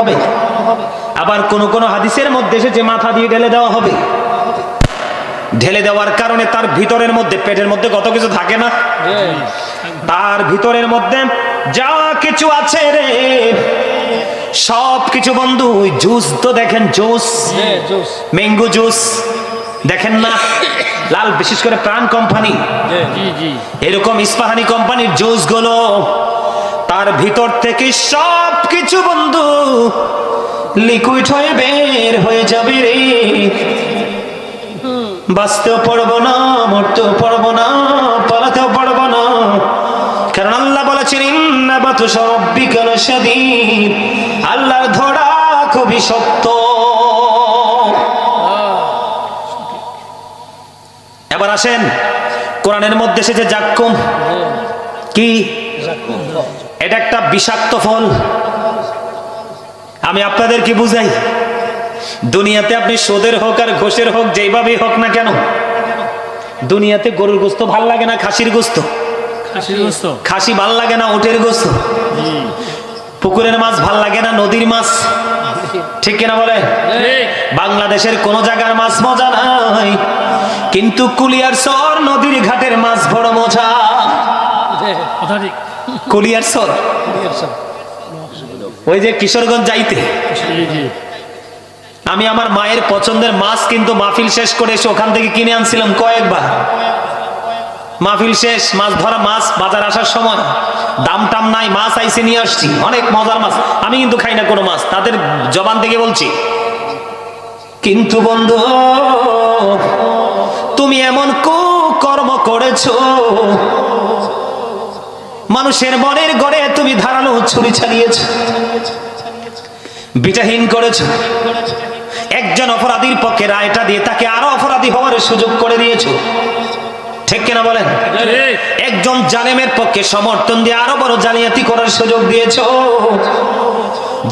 হবে। আবার কোন কোন হাদিসের মধ্যে এসেছে মাথা দিয়ে ঢেলে দেওয়া হবে। ঢেলে দেওয়ার কারণে তার ভিতরের মধ্যে পেটের মধ্যে কত কিছু থাকে না? তার ভিতরের মধ্যে যা কিছু আছে রে। সব কিছু বন্ধু জুস তো দেখেন জুস। Mango juice. দেখেন না? লাল বিশেষ করে প্রাণ কোম্পানি। এরকম ইস্পাহানি কোম্পানির জুসগুলো তার ভিতর থেকে সব কিছু বন্ধু লিকুইড হয়ে বের হয়ে যাবে রে। বাঁচতেও পারব না, মরতেও পারব না, পালাতেও পারব না। কারণ আল্লাহ বলেছেন ইন্নাবাতু সব্বিকাল শাদীদ। আল্লাহর ধরা খুবই শক্ত। এবার আসেন, কোরআনের মধ্যে সে এসেছে জাক্কুম। কি? এটা একটা বিষাক্ত ফল। আমি আপনাদের কি বুঝাই দুনিয়াতে আপনি সোদের হোক আর ঘোষের হোক যেইভাবেই হোক না কেন দুনিয়াতে গরুর গোস্ত ভালো লাগে না খাসির গোস্ত? খাসি ভালো লাগে না উটের গোস্ত? পুকুরের মাছ ভালো লাগে না নদীর মাছ? ঠিক কিনা বলে? বাংলাদেশের কোন জায়গার মাছ মজা নাই কিন্তু কুলিয়ার সর নদীর ঘাটের মাছ বড় মজা। কথা ঠিক। কুলিয়ার সর। ওই যে কিশোরগঞ্জ যাইতে। আমি আমার মায়ের পছন্দের মাছ কিন্তু মাহফিল শেষ করে এসে ওখান থেকে কিনে আনছিলাম কয়েকবার। মাহফিল শেষ মাছ ধরা মাছ বাজার আসার সময়। দাম টাম নাই মাছ আইসে নিয়ে আসছি। অনেক মজার মাছ। আমি কিন্তু খাই না কোনো মাছ। তাদের জবান থেকে বলছি কিন্তু বন্ধু তুমি এমন কর্ম করেছ মানুষের মনের গড়ে তুমি ধারালো ছুরি চালিয়েছো। বিচাহীন করেছ। একজন অপরাধীর পক্ষে রায়টা দিয়ে তাকে আরও অপরাধী হওয়ার সুযোগ করে দিয়েছ। ঠিক কিনা বলেন? একজন জালেমের পক্ষে সমর্থন দিয়ে আরও বড় জালিয়াতি করার সুযোগ দিয়েছ।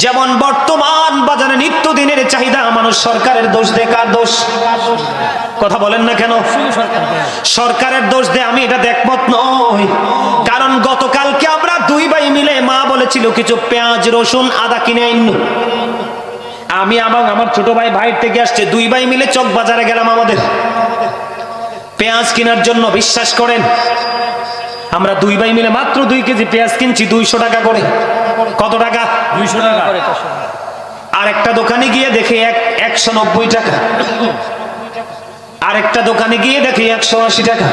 যেমন বর্তমান বাজারে নিত্যদিনের চাহিদা মানুষ সরকারের দোষ দেয়, কার দোষ? কথা বলেন না কেন? সরকারের দোষ দেয় আমি এটা দেখমত নই। কারণ গতকালকে আমরা দুই ভাই মিলে মা বলেছিল কিছু পেঁয়াজ রসুন আদা কিনে আইন আমি এবং আমার ছোট ভাই ভাইয়ের থেকে আসছে দুই ভাই মিলে চক বাজারে গেলাম আমাদের। পেঁয়াজ কেনার জন্য বিশ্বাস করেন আমরা দুই ভাই মিলে মাত্র দুই কেজি পেঁয়াজ কিনছি দুইশো টাকা করে। কত টাকা? দুইশো টাকা। আর একটা দোকানে গিয়ে দেখি এক একশো নব্বই টাকা। আর একটা দোকানে গিয়ে দেখি একশো আশি টাকা।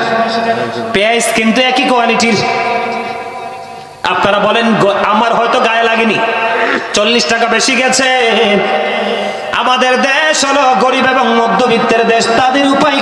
পেঁয়াজ কিন্তু একই কোয়ালিটির। আপনারা বলেন আমার হয়তো গায়ে লাগেনি। চল্লিশ টাকা বেশি গেছে। আমাদের দেশ হলো গরিব এবং মধ্যবিত্তের দেশ, তাদের উপায়